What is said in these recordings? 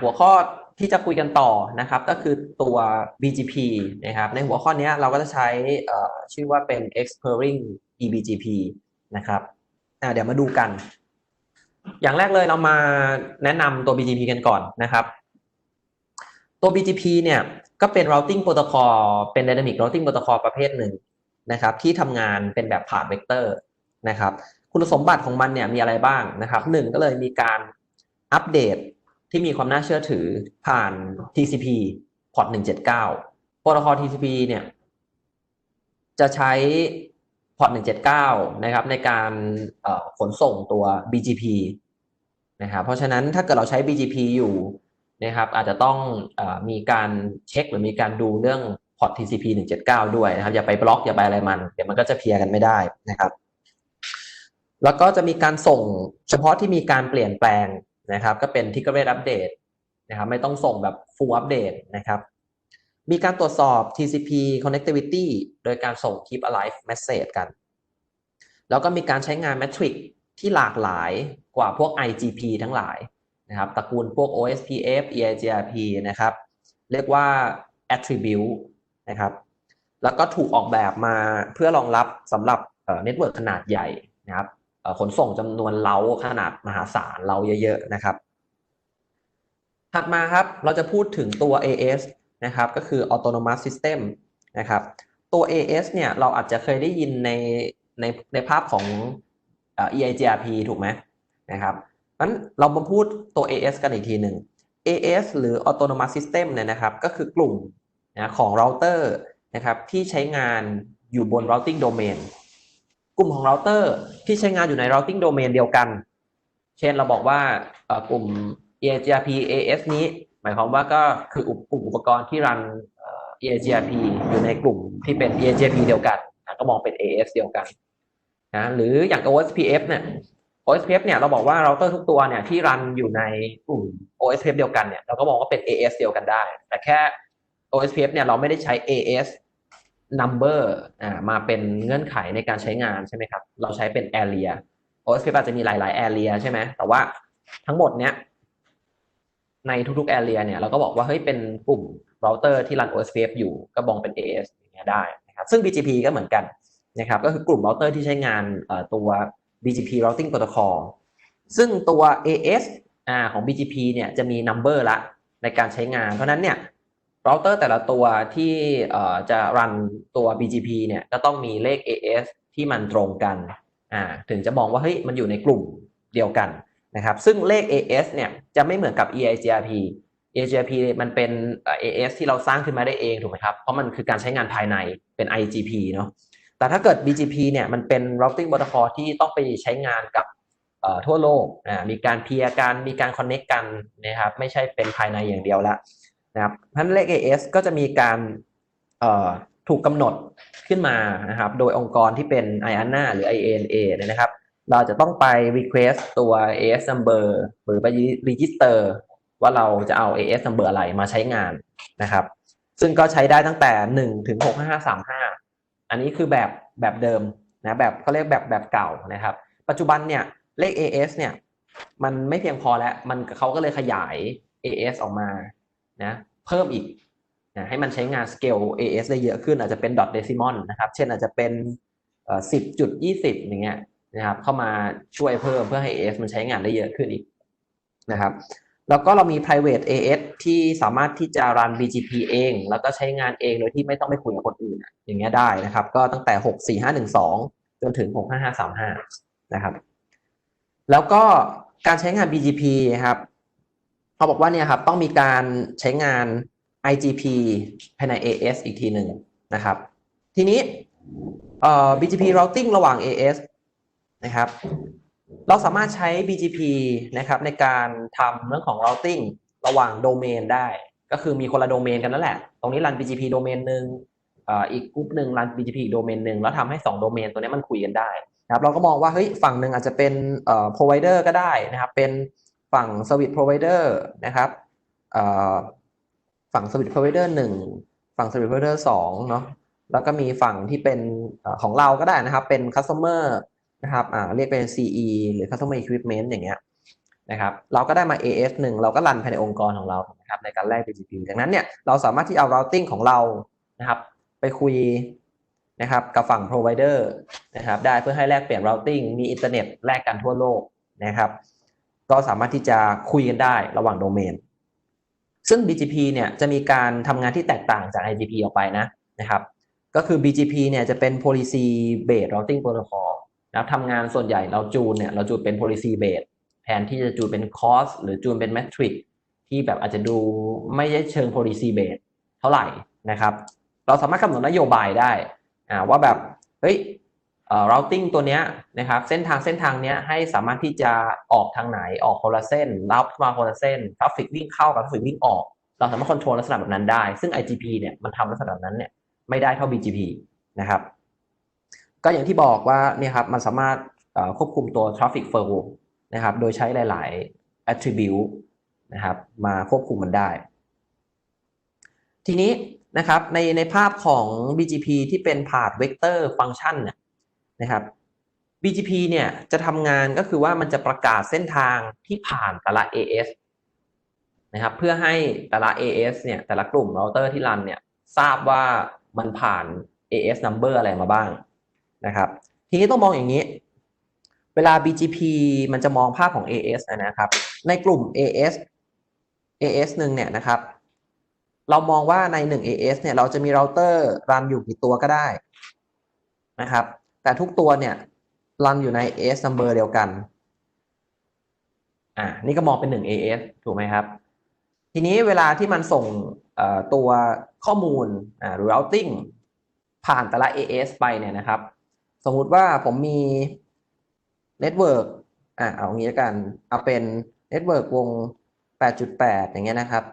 หัวข้อที่จะคุยกันต่อนะครับ ก็คือตัว BGP นะครับ ในหัวข้อนี้เราก็จะใช้ชื่อว่าเป็น exploring eBGP นะครับเดี๋ยวมาดูกัน อย่างแรกเลยเรามาแนะนำตัว BGP กันก่อนนะครับ ตัว BGP เนี่ยก็เป็น routing protocol เป็น dynamic routing protocol ประเภทหนึ่งนะครับ ที่ทำงานเป็นแบบผ่านเวกเตอร์นะครับ คุณสมบัติของมันเนี่ยมีอะไรบ้างนะครับหนึ่งก็เลยมีการอัปเดต ที่มีความน่าเชื่อถือผ่าน TCP พอร์ต179โปรโตคอล TCP เนี่ย จะใช้พอร์ต179 นะครับ ในการขนส่งตัว BGP นะครับ เพราะฉะนั้นถ้าเกิดเราใช้ BGP อยู่นะครับ อาจจะต้องอมีการเช็คหรือมีการดูเรื่องพอร์ต TCP 179 ด้วยนะครับ อย่าไปบล็อกอย่าไปอะไรมัน เดี๋ยวมันก็จะเพียร์กันไม่ได้นะครับ แล้วก็จะมีการส่งเฉพาะที่มีการเปลี่ยนแปลง นะครับ ก็เป็น t i c k e r a t e update นะครับไม่ต้องส่งแบบ full update นะครับ มีการตรวจสอบ TCP connectivity โดยการส่ง keep alive message กัน แล้วก็มีการใช้งาน metric ที่หลากหลายกว่าพวก IGP ทั้งหลายนะครับตระกูลพวก OSPF EIGRP นะครับ เรียกว่า attribute นะครับ แล้วก็ถูกออกแบบมาเพื่อรองรับสำหรับเน็ตเวิร์กขนาดใหญ่นะครับ ขนส่งจำนวนเล้าขนาดมหาศาลเล้าเยอะๆนะครับ ถัดมาครับเราจะพูดถึงตัว AS นะครับก็คือ Autonomous System นะครับตัว AS เนี่ยเราอาจจะเคยได้ยินในในในภาพของ EIGRP ถูกไหมนะครับงั้นเรามาพูดตัว AS กันอีกทีหนึ่ง AS หรือ Autonomous System เนี่ยนะครับ ก็คือกลุ่มนะของเราเตอร์นะครับที่ใช้งานอยู่บน routing domain กลุ่มของเราเตอร์ที่ใช้งานอยู่ใน routing domain เดียวกัน เช่นเราบอกว่ากลุ่ม EIGRP AS นี้ หมายความว่าก็คือกลุ่มอุปกรณ์ที่รัน EIGRP อยู่ในกลุ่มที่เป็น EIGRP เดียวกัน ก็มองเป็น AS เดียวกันนะหรืออย่าง OSPF เนี่ย OSPF เนี่ยเราบอกว่าเราเตอร์ทุกตัวเนี่ยที่รันอยู่ในกลุ่ม OSPF เดียวกันเนี่ยเราก็มองว่าเป็น AS เดียวกันได้ แต่แค่ OSPF เนี่ยเราไม่ได้ใช้ AS number อ่ามาเป็นเงื่อนไขในการใช้งานใช่ไหมครับ เราใช้เป็น area OSPF อาจจะมีหลาย ๆ area ใช่ไหมแต่ว่าทั้งหมดเนี้ยในทุกๆ area เนี่ยเราก็บอกว่าเฮ้ยเป็นกลุ่มเราเตอร์ที่รัน OSPF อยู่ก็มองเป็น AS อย่างเงี้ยได้นะครับซึ่ง BGP ก็เหมือนกันนะครับก็คือกลุ่มเราเตอร์ที่ใช้งานตัว BGP routing protocol ซึ่งตัว AS อ่าของ BGP เนี่ยจะมี number ละในการใช้งาน เพราะนั้นเนี่ย เราเตอร์แต่ละตัวที่จะรันตัว BGP เนี่ยก็ต้องมีเลข AS ที่มันตรงกันอ่าถึงจะมองว่าเฮ้ยมันอยู่ในกลุ่มเดียวกันนะครับซึ่งเลข AS เนี่ยจะไม่เหมือนกับ EIGRP EIGRP มันเป็น AS ที่เราสร้างขึ้นมาได้เองถูกไหมครับเพราะมันคือการใช้งานภายในเป็น IGP เนาะแต่ถ้าเกิด BGP เนี่ยมันเป็น routing protocol ที่ต้องไปใช้งานกับทั่วโลกมีการเพียร์กันมีการ connect กันนะครับไม่ใช่เป็นภายในอย่างเดียวละ นะครับพันเลข AS ก็จะมีการถูกกำหนดขึ้นมานะครับ โดยองค์กรที่เป็น IANA หรือ IANA นะครับ เราจะต้องไป request ตัว AS number หรือไป register ว่าเราจะเอา AS number อะไรมาใช้งานนะครับ ซึ่งก็ใช้ได้ตั้งแต่ 1 ถึง 65535 อันนี้คือแบบแบบเดิมนะแบบเขาเรียกแบบแบบเก่านะครับ ปัจจุบันเนี่ยเลข AS เนี่ยมันไม่เพียงพอแล้วมันเขาก็เลยขยาย AS ออกมา นะเพิ่มอีกนะให้มันใช้งาน scale AS ได้เยอะขึ้นอาจจะเป็น dot decimal นะครับ เช่นอาจจะเป็นสิบจุดยี่สิบอย่างเงี้ยนะครับเข้ามาช่วยเพิ่มเพื่อให้ AS มันใช้งานได้เยอะขึ้นอีกนะครับแล้วก็เรามี private AS ที่สามารถที่จะรัน BGP เอง แล้วก็ใช้งานเองโดยที่ไม่ต้องไปคุยกับคนอื่น อย่างเงี้ยได้นะครับ ก็ตั้งแต่ 64512 จนถึง 65535 นะครับ แล้วก็การใช้งาน BGP ครับ เขาบอกว่าเนี่ยครับต้องมีการใช้งาน IGP ภายใน AS อีกทีหนึ่งนะครับ ทีนี้ BGP routing ระหว่าง AS นะครับ เราสามารถใช้ BGP นะครับในการทำเรื่องของ routing ระหว่างโดเมนได้ ก็คือมีคนละโดเมนกันนั่นแหละ ตรงนี้รัน BGP โดเมนหนึ่งอีกกลุ่มหนึ่งรัน BGP อีกโดเมนหนึ่งแล้วทำให้2โดเมนตัวนี้มันคุยกันได้นะครับ เราก็มองว่าเฮ้ยฝั่งหนึ่งอาจจะเป็น provider ก็ได้นะครับ เป็น ฝั่ง service provider นะครับฝั่ง service provider หนึ่งฝั่ง service provider สองเนาะแล้วก็มีฝั่งที่เป็นของเราก็ได้นะครับ เป็น customer นะครับเรียกเป็น CE หรือ customer equipment อย่างเงี้ยนะครับเราก็ได้มา AS หนึ่งเราก็รันภายในองค์กรของเรานะครับในการแลก BGP ดังนั้นเนี่ยเราสามารถที่เอา routing ของเรานะครับ ไปคุยนะครับกับฝั่ง provider นะครับได้เพื่อให้แลกเปลี่ยน routing มีอินเทอร์เน็ตแลกกันทั่วโลกนะครับ ก็สามารถที่จะคุยกันได้ระหว่างโดเมน ซึ่ง BGP เนี่ยจะมีการทำงานที่แตกต่างจาก IGP ออกไปนะนะครับ ก็คือ BGP เนี่ยจะเป็น policy based routing protocol นะครับทำงานส่วนใหญ่เราจูนเนี่ยเราจูนเป็น policy based แทนที่จะจูนเป็น cost หรือจูนเป็น metric ที่แบบอาจจะดูไม่ใช่เชิง policy based เท่าไหร่นะครับ เราสามารถกำหนดนโยบายได้อ่าว่าแบบเฮ้ย routing ตัวเนี้ยนะครับเส้นทางเส้นทางเนี้ยให้สามารถที่จะออกทางไหนออกคนละเส้นรับมาคนละเส้นทราฟฟิกวิ่งเข้ากับทราฟฟิกวิ่งออก เราสามารถคอนโทรลลักษณะแบบนั้นได้ ซึ่ง IGP เนี่ยมันทำลักษณะแบบนั้นเนี่ยไม่ได้เท่า BGP นะครับ ก็อย่างที่บอกว่าเนี่ยครับมันสามารถควบคุมตัว traffic flow นะครับ โดยใช้หลาย ๆ attribute นะครับมาควบคุมมันได้ ทีนี้นะครับในในภาพของ BGP ที่เป็น path vector function เนี่ย นะครับ BGP เนี่ยจะทำงานก็คือว่ามันจะประกาศเส้นทางที่ผ่านแต่ละ AS นะครับ เพื่อให้แต่ละ AS เนี่ยแต่ละกลุ่มเราเตอร์ที่รันเนี่ยทราบว่ามันผ่าน AS number อะไรมาบ้างนะครับ ทีนี้ต้องมองอย่างนี้ เวลา BGP มันจะมองภาพของ AS นะครับ ในกลุ่ม AS AS หนึ่งเนี่ยนะครับ เรามองว่าในหนึ่ง AS เนี่ยเราจะมีเราเตอร์รันอยู่กี่ตัวก็ได้นะครับ แต่ทุกตัวเนี่ยรันอยู่ใน AS number เดียวกัน อ่า นี่ก็มองเป็นหนึ่ง AS ถูกไหมครับ ทีนี้เวลาที่มันส่งตัวข้อมูลอ่าหรือ routing ผ่านแต่ละ AS ไปเนี่ยนะครับ สมมุติว่าผมมี network อ่าเอางี้แล้กัน เอาเป็น network วง 8.8 อย่างเงี้ยนะครับ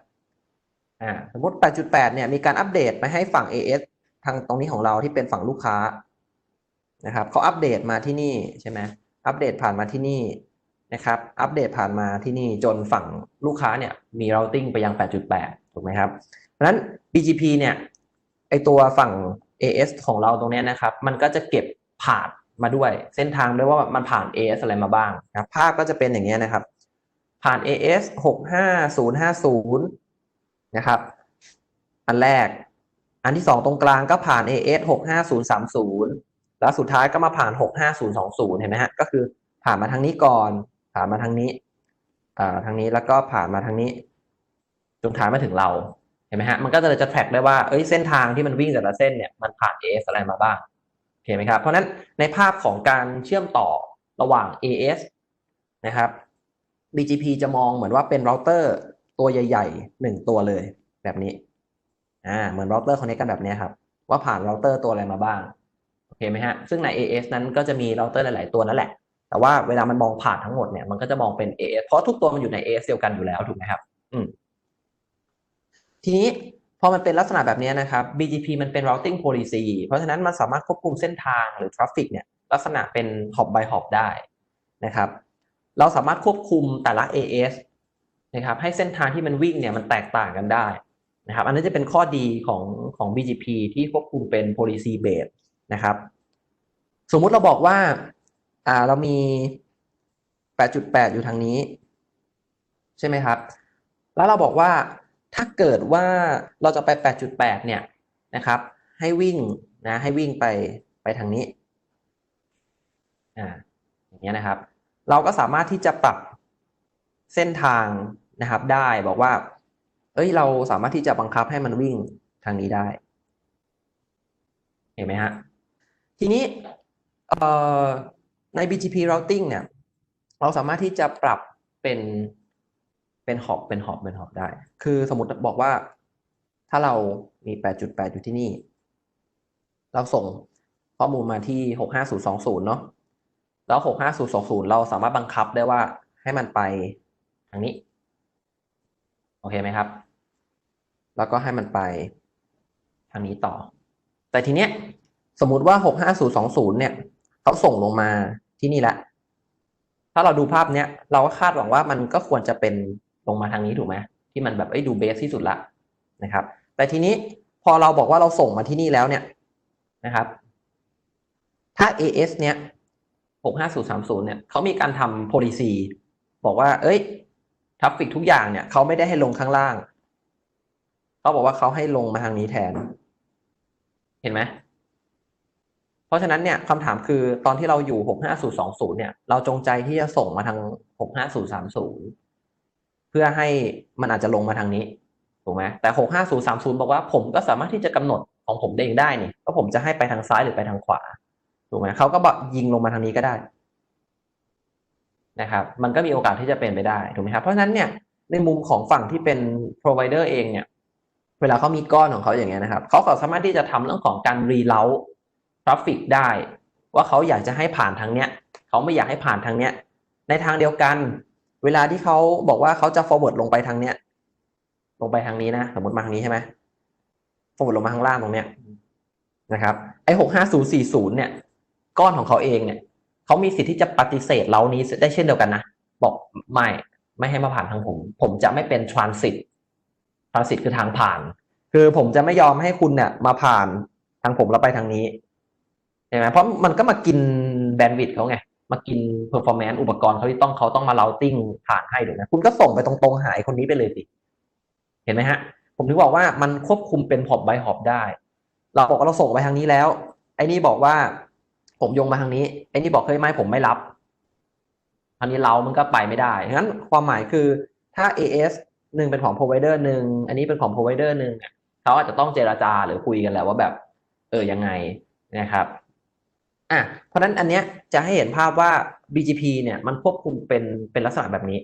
อ่า สมมติ 8.8 เนี่ย มีการอัปเดตไปให้ฝั่ง AS ทางตรงนี้ของเราที่เป็นฝั่งลูกค้า นะครับเขาอัปเดตมาที่นี่ใช่ไหมอัปเดตผ่านมาที่นี่นะครับ อัปเดตผ่านมาที่นี่จนฝั่งลูกค้าเนี่ยมี routing ไปยัง 8.8 ถูกไหมครับ เพราะฉะนั้น BGP เนี่ยไอตัวฝั่ง AS ของเราตรงนี้นะครับ มันก็จะเก็บผ่านมาด้วย เส้นทางด้วยว่ามันผ่าน AS อะไรมาบ้างนะครับภาพก็จะเป็นอย่างเงี้นะครับ ผ่าน AS 65050 นะครับ อันแรก อันที่สองตรงกลางก็ผ่าน AS 65030 แล้วสุดท้ายก็มาผ่าน 65020 เห็นไหมฮะ ก็คือผ่านมาทางนี้ก่อน ผ่านมาทางนี้อ่าทางนี้แล้วก็ผ่านมาทางนี้ จนท้ายมาถึงเรา เห็นไหมฮะ มันก็เลยจะแทร็กได้ว่า เอ้ย เส้นทางที่มันวิ่งแต่ละเส้นเนี่ย มันผ่าน AS อะไรมาบ้างเห็นไหมครับ เพราะฉะนั้นในภาพของการเชื่อมต่อระหว่าง AS นะครับ BGP จะมองเหมือนว่าเป็นเราเตอร์ตัวใหญ่ๆหนึ่งตัวเลยแบบนี้ อ่า เหมือนเราเตอร์คอนเนคกันแบบนี้ครับ ว่าผ่านเราเตอร์ตัวอะไรมาบ้าง อเคไหมฮะซึ่งใน AS นั้นก็จะมีเราเตอร์หลาย ๆ ตัวนั่นแหละ แต่ว่าเวลามันมองผ่านทั้งหมดเนี่ยมันก็จะมองเป็น AS เพราะทุกตัวมันอยู่ใน AS เดียวกันอยู่แล้วถูกไหมครับ อืมทีนี้พอมันเป็นลักษณะแบบนี้นะครับ BGP มันเป็น routing policy เพราะฉะนั้นมันสามารถควบคุมเส้นทางหรือ traffic เนี่ยลักษณะเป็น hop by hop ได้นะครับ เราสามารถควบคุมแต่ละ AS นะครับให้เส้นทางที่มันวิ่งเนี่ยมันแตกต่างกันได้นะครับ อันนี้จะเป็นข้อดีของของ BGP ที่ควบคุมเป็น policy based นะครับ สมมุติเราบอกว่า อ่าเรามี 8.8 อยู่ทางนี้ ใช่ไหมครับ แล้วเราบอกว่าถ้าเกิดว่าเราจะไป 8.8 เนี่ยนะครับ ให้วิ่งนะให้วิ่งไปไปทางนี้อ่าอย่างเงี้ยนะครับ เราก็สามารถที่จะปรับเส้นทางนะครับได้บอกว่า เอ้ยเราสามารถที่จะบังคับให้มันวิ่งทางนี้ได้ เห็นไหมฮะ ทีนี้ใน BGP routing เนี่ย เราสามารถที่จะปรับเป็นเป็นหอบเป็นหอบเป็นหอบได้ คือสมมติบอกว่า ถ้าเรามี 8.8 อยู่ที่นี่ เราส่งข้อมูลมาที่ 65020 เนาะแล้ว 65020 เราสามารถบังคับได้ว่าให้มันไปทางนี้ โอเคไหมครับ แล้วก็ให้มันไปทางนี้ต่อ แต่ทีเนี้ย สมมติว่า65020เนี่ยเขาส่งลงมาที่นี่แหละถ้าเราดูภาพเนี้ยเราก็คาดหวังว่ามันก็ควรจะเป็นลงมาทางนี้ถูกไหมที่มันแบบไอ้ยดูเบสที่สุดละนะครับ แต่ทีนี้พอเราบอกว่าเราส่งมาที่นี่แล้วเนี่ยนะครับ ถ้า AS เนี้ย65030 เนี่ยเขามีการทำ policy บอกว่า เอ้ยทัฟฟิกทุกอย่างเนี่ยเขาไม่ได้ให้ลงข้างล่างเขาบอกว่าเขาให้ลงมาทางนี้แทน เห็นไหม ราะฉะนั้นเนี่ยคำถามคือตอนที่เราอยู่ 65020 เนี่ย เราจงใจที่จะส่งมาทาง 65030 เพื่อให้มันอาจจะลงมาทางนี้ถูกไหมแต่ 65030 บอกว่าผมก็สามารถที่จะกำหนดของผมเองได้นี่ว่าผมจะให้ไปทางซ้ายหรือไปทางขวาถูกไหมเขาก็บอกยิงลงมาทางนี้ก็ได้นะครับ มันก็มีโอกาสที่จะเป็นไปได้ถูกไหมครับเพราะฉะนั้นเนี่ยในมุมของฝั่งที่เป็น provider เองเนี่ย เวลาเขามีก้อนของเขาอย่างเงี้ยนะครับเขาก็สามารถที่จะทำเรื่องของการรีเลา ทราฟฟิกได้ ว่าเขาอยากจะให้ผ่านทางเนี้ยเขาไม่อยากให้ผ่านทางเนี้ย ในทางเดียวกัน เวลาที่เขาบอกว่าเขาจะ forward ลงไปทางเนี้ย ลงไปทางนี้นะสมมติมาทางนี้ใช่ไหม forward ลงมาข้างล่างตรงเนี้ยนะครับไอ้หกห้าศูนย์สี่ศูนย์เนี่ย ก้อนของเขาเองเนี่ยเขามีสิทธิ์ที่จะปฏิเสธเล้านี้ได้เช่นเดียวกันนะบอกไม่ไม่ให้มาผ่านทางผม ผมจะไม่เป็น transit transit คือทางผ่าน คือผมจะไม่ยอมให้คุณเนี่ยมาผ่านทางผมแล้วไปทางนี้ ช่ไหมเพราะมันก็มากินแบนด์วิดต์เขาไง มากิน performance อุปกรณ์เขาที่ต้องเขาต้องมา routing ผ่านให้ถูกไหมคุณก็ส่งไปตรงๆหายคนนี้ไปเลยสิ เห็นไหมฮะ ผมถึงบอกว่ามันควบคุมเป็น hop by hop ได้ เราบอกว่าเราส่งไปทางนี้แล้ว ไอ้นี่บอกว่า ผมโยงมาทางนี้ ไอ้นี่บอกเฮ้ยไม่ผมไม่รับทางนี้เรามันก็ไปไม่ได้งั้นความหมายคือถ้า AS หนึ่งเป็นของ provider หนึ่ง อันนี้เป็นของ provider หนึ่งเขาอาจจะต้องเจราจาหรือคุยกันแหละว่าแบบ เออยังไงนะครับ อะเพราะฉะนั้นอันเนี้ยจะให้เห็นภาพว่า BGP เนี่ยมันควบคุมเป็นเป็นลักษณะแบบนี้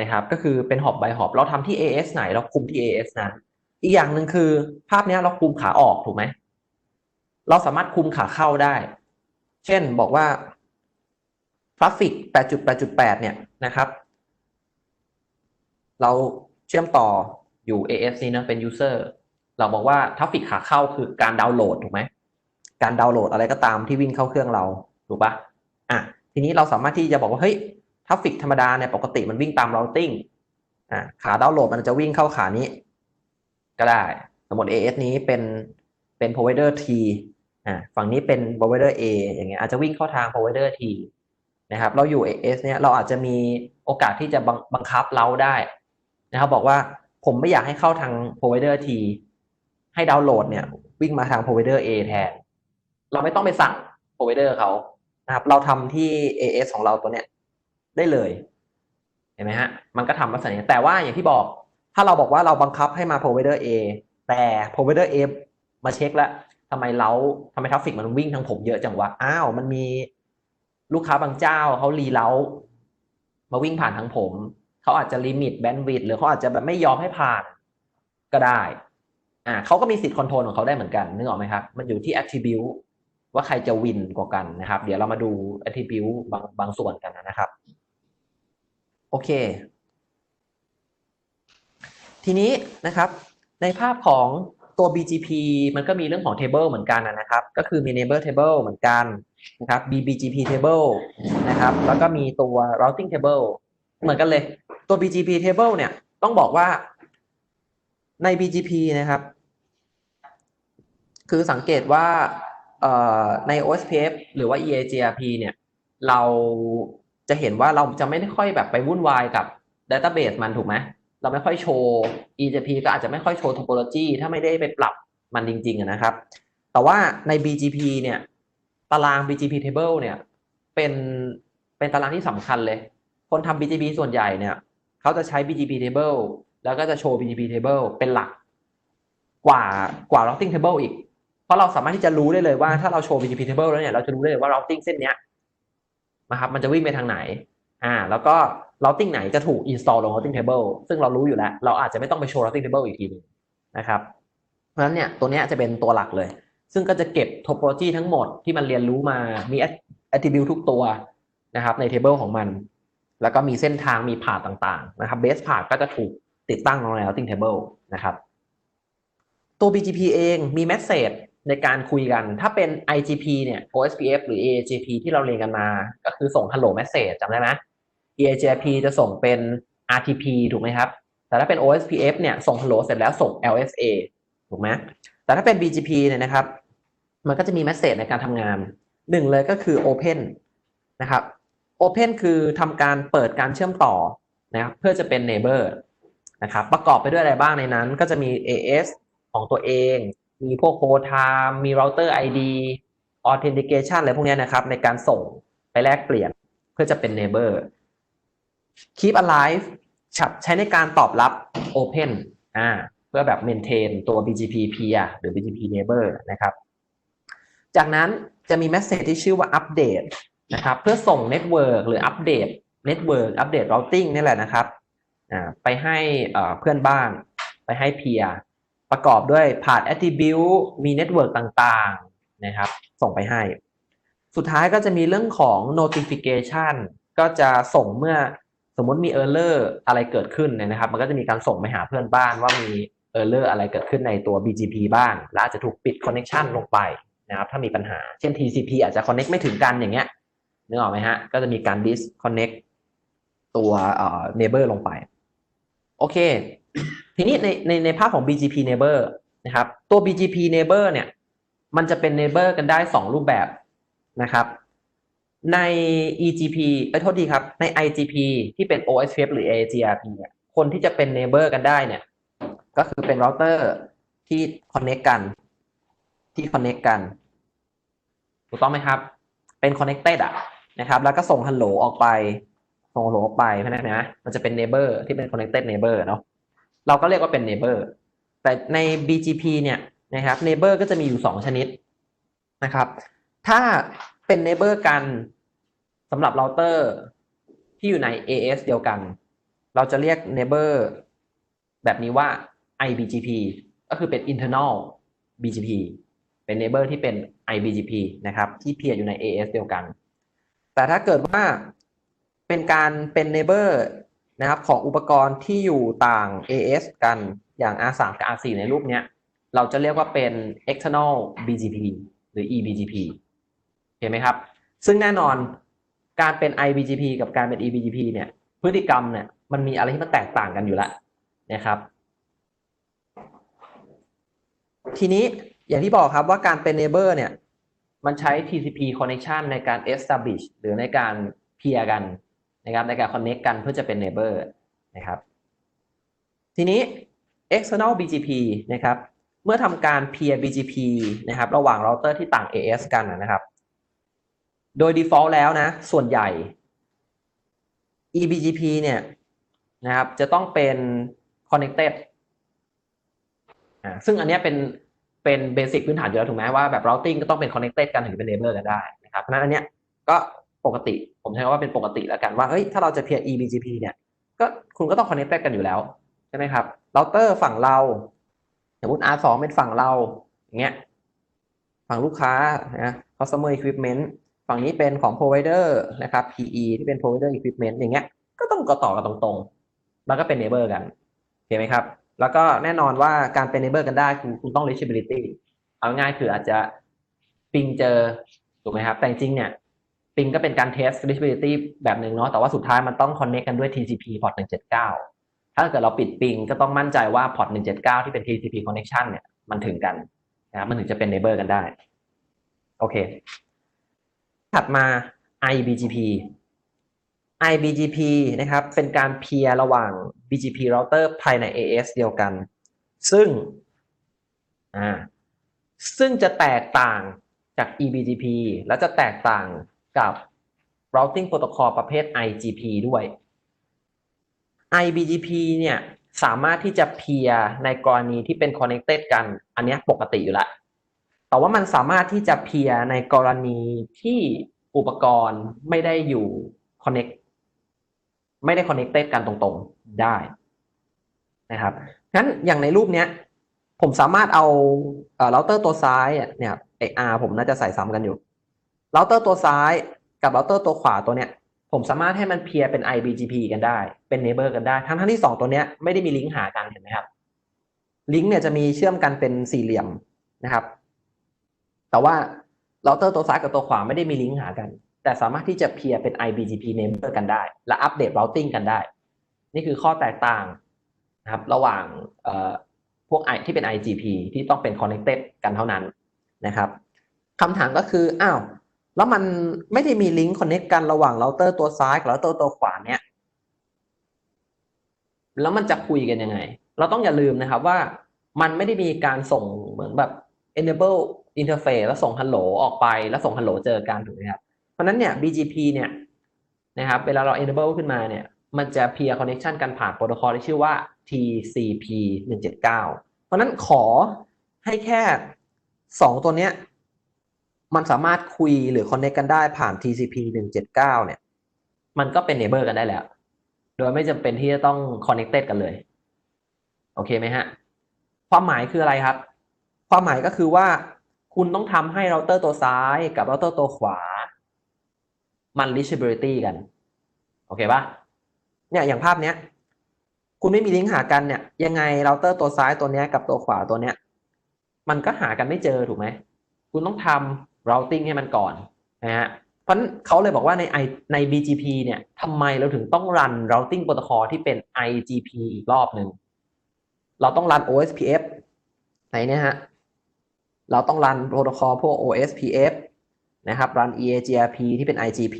นะครับ ก็คือเป็น hop by hop เราทำที่ AS ไหนเราคุมที่ AS นั้น อีกอย่างหนึ่งคือ ภาพเนี้ยเราคุมขาออกถูกไหมเราสามารถคุมขาเข้าได้ เช่นบอกว่าทราฟฟิก8.8.8 เนี่ยนะครับ เราเชื่อมต่ออยู่ AS นี้นะเป็น user เราบอกว่าทราฟฟิกขาเข้าคือการดาวน์โหลดถูกไหม การดาวน์โหลดอะไรก็ตามที่วิ่งเข้าเครื่องเราถูกปะอะทีนี้เราสามารถที่จะบอกว่าเฮ้ยทราฟฟิกธรรมดาเนี่ยปกติมันวิ่งตาม routing อะขาดาวน์โหลดมันจะวิ่งเข้าขานี้ ก็ได้ สมมติ AS นี้เป็นเป็น provider T อ่าฝั่งนี้เป็น provider A อย่างเงี้ยอาจจะวิ่งเข้าทาง provider T นะครับ เราอยู่ AS เนี่ยเราอาจจะมีโอกาสที่จะบังบังคับเราได้นะครับบอกว่าผมไม่อยากให้เข้าทาง provider T ให้ดาวน์โหลดเนี่ยวิ่งมาทาง provider A แทน เราไม่ต้องไปสั่ง provider เขานะครับ เราทำที่ AS ของเราตัวเนี้ยได้เลย เห็นไหมฮะ มันก็ทำลักษณะนี้แต่ว่าอย่างที่บอก ถ้าเราบอกว่าเราบังคับให้มา provider A แต่ provider A มาเช็คแล้วทำไมเราทำไมทราฟฟิกมันวิ่งทางผมเยอะจังวะ อ้าว มันมีลูกค้าบางเจ้าเขารีเล้ามาวิ่งผ่านทางผม เขาอาจจะลิมิตแบนด์วิดหรือเขาอาจจะแบบไม่ยอมให้ผ่านก็ได้ อ่าเขาก็มีสิทธิ์คอนโทรลของเขาได้เหมือนกันนึกออกไหมครับ มันอยู่ที่ attribute ว่าใครจะวินกว่ากันนะครับ เดี๋ยวเรามาดู attribute บางบางส่วนกันนะครับ โอเค ทีนี้นะครับในภาพของตัว BGP มันก็มีเรื่องของ table เหมือนกันนะครับ ก็คือมี neighbor table เหมือนกันนะครับ BBGP table นะครับ แล้วก็มีตัว routing table เหมือนกันเลย ตัว BGP table เนี่ยต้องบอกว่าใน BGP นะครับ คือสังเกตว่า ใน OSPF หรือว่า EAGRP เนี่ย เราจะเห็นว่าเราจะไม่ได้ค่อยแบบไปวุ่นวายกับ database มันถูกไหมเราไม่ค่อยโชว์ EJP ก็อาจจะไม่ค่อยโชว์ topology ถ้าไม่ได้ไปปรับมันจริงๆนะครับ แต่ว่าใน BGP เนี่ย ตาราง BGP table เนี่ย เป็นเป็นตารางที่สำคัญเลย คนทำ BGP ส่วนใหญ่เนี่ย เขาจะใช้ BGP table แล้วก็จะโชว์ BGP table เป็นหลัก กว่ากว่า routing table อีก เพราะเราสามารถที่จะรู้ได้เลยว่าถ้าเราโชว์ BGP table แล้วเนี่ยเราจะรู้ได้เลยว่า routing เส้นเนี้ยนะครับมันจะวิ่งไปทางไหน อ่า แล้วก็ routing ไหนจะถูก install ลง routing table ซึ่งเรารู้อยู่แล้ว เราอาจจะไม่ต้องไปโชว์ routing table อีกทีหนึงนะครับ เพราะฉะนั้นเนี่ยตัวเนี้ยจะเป็นตัวหลักเลย ซึ่งก็จะเก็บ topology ทั้งหมดที่มันเรียนรู้มา มี attribute ทุกตัวนะครับใน table ของมัน แล้วก็มีเส้นทางมีผ่านต่างๆนะครับ base path ก็จะถูกติดตั้งลงใน routing table นะครับ ตัว BGP เองมี message ในการคุยกัน ถ้าเป็น IGP เนี่ย OSPF หรือ AGP ที่เราเรียนกันมา ก็คือส่ง hello message จำได้ไหม EAGP จะส่งเป็น RTP ถูกไหมครับ แต่ถ้าเป็น OSPF เนี่ย ส่ง hello เสร็จแล้วส่ง LSA ถูกไหมแต่ถ้าเป็น BGP เนี่ยนะครับ มันก็จะมี message ในการทำงานหนึ่งเลยก็คือ open นะครับ Open คือทำการเปิดการเชื่อมต่อนะครับเพื่อจะเป็น neighbor นะครับประกอบไปด้วยอะไรบ้างในนั้นก็จะมี AS ของตัวเอง มีพวก host time มี router ID authentication อะไรพวกนี้นะครับ ในการส่งไปแลกเปลี่ยนเพื่อจะเป็น neighbor keep alive ใช้ในการตอบรับ open อ่าเพื่อแบบ maintain ตัว BGP peer หรือ BGP neighbor นะครับ จากนั้นจะมี message ที่ชื่อว่า update นะครับ เพื่อส่ง network หรืออัปเดต network อัปเดต routing นี่แหละนะครับ อ่าไปให้เพื่อนบ้าน ไปให้ peer ประกอบด้วย path attribute มี network ต่างๆนะครับ ส่งไปให้ สุดท้ายก็จะมีเรื่องของ notification ก็จะส่งเมื่อสมมติมี error อะไรเกิดขึ้นนะครับ มันก็จะมีการส่งไปหาเพื่อนบ้านว่ามี error อะไรเกิดขึ้นในตัว BGP บ้าง และอาจจะถูกปิด connection ลงไปนะครับ ถ้ามีปัญหา เช่น TCP อาจจะ connect ไม่ถึงกันอย่างเงี้ยนึกออกไหมฮะ ก็จะมีการ disconnect ตัวเอ่อ neighbor ลงไป โอเค ทีนี้ในในในภาพของ BGP neighbor นะครับ ตัว BGP neighbor เนี่ย มันจะเป็น neighbor กันได้ 2 รูปแบบนะครับ ใน EGP เอ้ยโทษทีครับ ใน IGP ที่เป็น OSPF หรือ AGRP เนี่ย คนที่จะเป็น neighbor กันได้เนี่ย ก็คือเป็น router ที่ connect กัน ที่ connect กัน ถูกต้องไหมครับ เป็น connected อะนะครับ แล้วก็ส่ง hello ออกไป ส่ง hello ออกไปเพราะนั้นนะ มันจะเป็น neighbor ที่เป็น connected neighbor เนาะ เราก็เรียกว่าเป็น neighbor แต่ใน BGP เนี่ยนะครับ neighbor ก็จะมีอยู่ 2 ชนิดนะครับ ถ้าเป็น neighbor กันสำหรับเราเตอร์ที่อยู่ใน AS เดียวกัน เราจะเรียก neighbor แบบนี้ว่า IBGP ก็คือเป็น internal BGP เป็น neighbor ที่เป็น IBGP นะครับที่เพียรอยู่ใน AS เดียวกัน แต่ถ้าเกิดว่าเป็นการเป็น neighbor นะครับของอุปกรณ์ที่อยู่ต่าง AS กันอย่าง R3 กับ R4 ในรูปเนี้ย เราจะเรียกว่าเป็น external BGP หรือ eBGP เห็นไหมครับ ซึ่งแน่นอนการเป็น IBGP กับการเป็น eBGP เนี่ยพฤติกรรมเนี่ยมันมีอะไรที่มันแตกต่างกันอยู่แล้วนะครับ ทีนี้อย่างที่บอกครับว่าการเป็น neighbor เนี่ยมันใช้ TCP connection ในการ establish หรือในการ peer กัน นะครับในการ connect กันเพื่อจะเป็น neighbor นะครับทีนี้ external BGP นะครับเมื่อทำการ peer BGP นะครับระหว่างเราเตอร์ที่ต่าง AS กันนะครับ โดย default แล้วนะส่วนใหญ่ eBGP เนี่ยนะครับจะต้องเป็น connected อ่าซึ่งอันนี้เป็นเป็นเบสิกพื้นฐานอยู่แล้วถูกไหมว่าแบบ routing ก็ต้องเป็น connected กันถึงเป็น neighbor กันได้นะครับเพราะฉะนั้นอันเนี้ยก็ ปกติ ผมใช้คำว่าเป็นปกติแล้วกันว่าเฮ้ยถ้าเราจะ peer eBGP เนี่ยก็คุณก็ต้อง connected กันอยู่แล้วใช่ไหมครับ router ฝั่งเราสมมติ R2 เป็นฝั่งเราอย่างเงี้ยฝั่งลูกค้านะ customer equipment ฝั่งนี้เป็นของ provider นะครับ PE ที่เป็น provider equipment อย่างเงี้ยก็ต้องก็ต่อกันตรงๆ แล้วก็เป็น neighbor กันเห็นไหมครับ แล้วก็แน่นอนว่าการเป็น neighbor กันได้คือคุณต้อง reachability เอาง่ายคืออาจจะปิงเจอถูกไหมครับ แต่จริงเนี่ย ปิงก็เป็นการ test reachability แบบหนึ่งเนาะแต่ว่าสุดท้ายมันต้อง connect กันด้วย TCP port 179 ถ้าเกิดเราปิดปิงก็ต้องมั่นใจว่า port 179 ที่เป็น TCP connection เนี่ยมันถึงกันนะครับมันถึงจะเป็น neighbor กันได้ โอเค ถัดมา IBGP IBGP นะครับ เป็นการเพียระหว่าง BGP router ภายใน AS เดียวกัน ซึ่งอ่าซึ่งจะแตกต่างจาก eBGP และจะแตกต่าง กับ routing protocol ประเภท IGP ด้วย IBGP เนี่ยสามารถที่จะเพียในกรณีที่เป็น connected กัน อันนี้ปกติอยู่แล้วแต่ว่ามันสามารถที่จะเพียในกรณีที่อุปกรณ์ไม่ได้อยู่ connect ไม่ได้ connected กันตรงๆได้นะครับงั้นอย่างในรูปเนี้ย ผมสามารถเอาเอ่อเราเตอร์ตัวซ้ายเนี่ยไอ R ผมน่าจะใส่ซ้ำกันอยู่ เราเตอร์ตัวซ้ายกับเราเตอร์ตัวขวาตัวเนี้ยผมสามารถให้มันเพียเป็น IBGP กันได้ เป็น neighbor กันได้ ทั้งทั้งที่สองตัวเนี้ยไม่ได้มีลิงก์หากันเห็นไหมครับ ลิงก์เนี่ยจะมีเชื่อมกันเป็นสี่เหลี่ยมนะครับ แต่ว่าเราเตอร์ตัวซ้ายกับตัวขวาไม่ได้มีลิงก์หากัน แต่สามารถที่จะเพียเป็น IBGP neighbor กันได้ และอัปเดต routing กันได้ นี่คือข้อแตกต่างนะครับ ระหว่างพวก I ที่เป็น IGP ที่ต้องเป็น connected กันเท่านั้นนะครับคำถามก็คือ อ้าว แล้วมันไม่ได้มีลิงก์คอนเน c กกันระหว่างเราเตอร์ตัวซ้ายกับเราเตอร์ตัวขวาเนี่ย แล้วมันจะคุยกันยังไง เราต้องอย่าลืมนะครับว่ามันไม่ได้มีการส่งเหมือนแบบ enable interface แล้วส่ง hello ออกไปแล้วส่ง hello เจอกันถูกไหมครับ เพราะนั้นเนี่ย BGP เนี่ยนะครับเวลาเรา enable ขึ้นมาเนี่ย มันจะ peer connection กันผ่านโปรโตคอลที่ชื่อว่า TCP 179เพราะนั้นขอให้แค่สองตัวเนี้ย มันสามารถคุยหรือ connect กันได้ผ่าน TCP 179 เนี่ย มันก็เป็น neighbor กันได้แล้ว โดยไม่จำเป็นที่จะต้อง connected กันเลย โอเคไหมฮะ ความหมายคืออะไรครับ ความหมายก็คือว่าคุณต้องทำให้เราเตอร์ตัวซ้ายกับเราเตอร์ตัวขวา มัน reachability กัน โอเคปะเนี่ยอย่างภาพเนี้ย คุณไม่มีลิงก์หากันเนี่ย ยังไงเราเตอร์ตัวซ้ายตัวเนี้ยกับตัวขวาตัวเนี้ย มันก็หากันไม่เจอถูกไหม คุณต้องทำ routing ให้มันก่อนนะฮะเพราะนั้นเขาเลยบอกว่าใน I ใน BGP เนี่ยทำไมเราถึงต้องรัน routing protocol ที่เป็น IGP อีกรอบหนึ่งเราต้องรัน OSPF ไหนเนี่ยฮะเราต้องรันโปรโตคอลพวก OSPF นะครับรัน EAGRP ที่เป็น IGP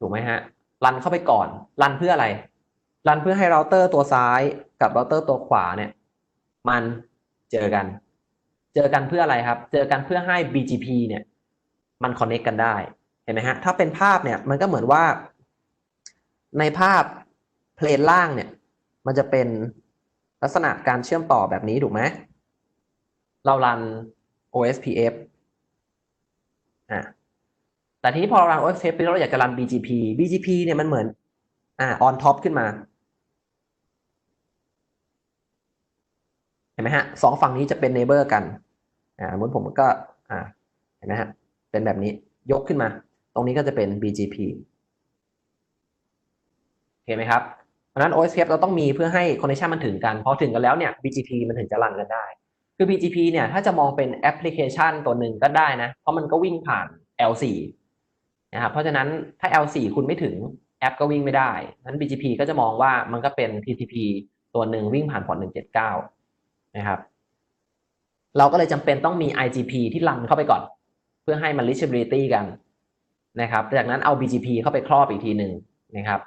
ถูกไหมฮะรันเข้าไปก่อน รันเพื่ออะไร รันเพื่อให้เราเตอร์ตัวซ้ายกับเราเตอร์ตัวขวาเนี่ย มันเจอกัน เจอกันเพื่ออะไรครับ เจอกันเพื่อให้ BGP เนี่ยมันคอนเน c กกันได้ เห็นไหมฮะ ถ้าเป็นภาพเนี่ยมันก็เหมือนว่า ในภาพเพลนล่างเนี่ย มันจะเป็นลักษณะการเชื่อมต่อแบบนี้ถูกไหมเรารัน OSPF อะแต่ทีนี้พอเรารัน OSPF แล้วเราอยากจะรัน BGP BGP เนี่ยมันเหมือนอ่า on top ขึ้นมา เห็ นไหมฮะสองฝั่งนี้จะเป็น neighbor กันอ่าเหมือนผมก็อ่าเห็นไหมฮะเป็นแบบนี้ยกขึ้นมา ตรงนี้ก็จะเป็น BGP เห็นไหมครับเพราะนั้น OSPF เราต้องมีเพื่อให้ connection มันถึงกันพอถึงกันแล้วเนี่ย BGP มันถึงจะรันกันได้ คือ BGP เนี่ยถ้าจะมองเป็นแอปพลิเคชันตัวหนึ่งก็ได้นะ เพราะมันก็วิ่งผ่าน L4 นะครับเพราะฉะนั้นถ้า L4 คุณไม่ถึงแอปก็วิ่งไม่ได้นั้น BGP ก็จะมองว่ามันก็เป็น TCP ตัวหนึ่งวิ่งผ่านพอร์ต179 นะครับ เราก็เลยจำเป็นต้องมี IGP ที่รันเข้าไปก่อน เพื่อให้มัน reachability กันนะครับ จากนั้นเอา BGP เข้าไปครอบอีกทีหนึ่งนะครับ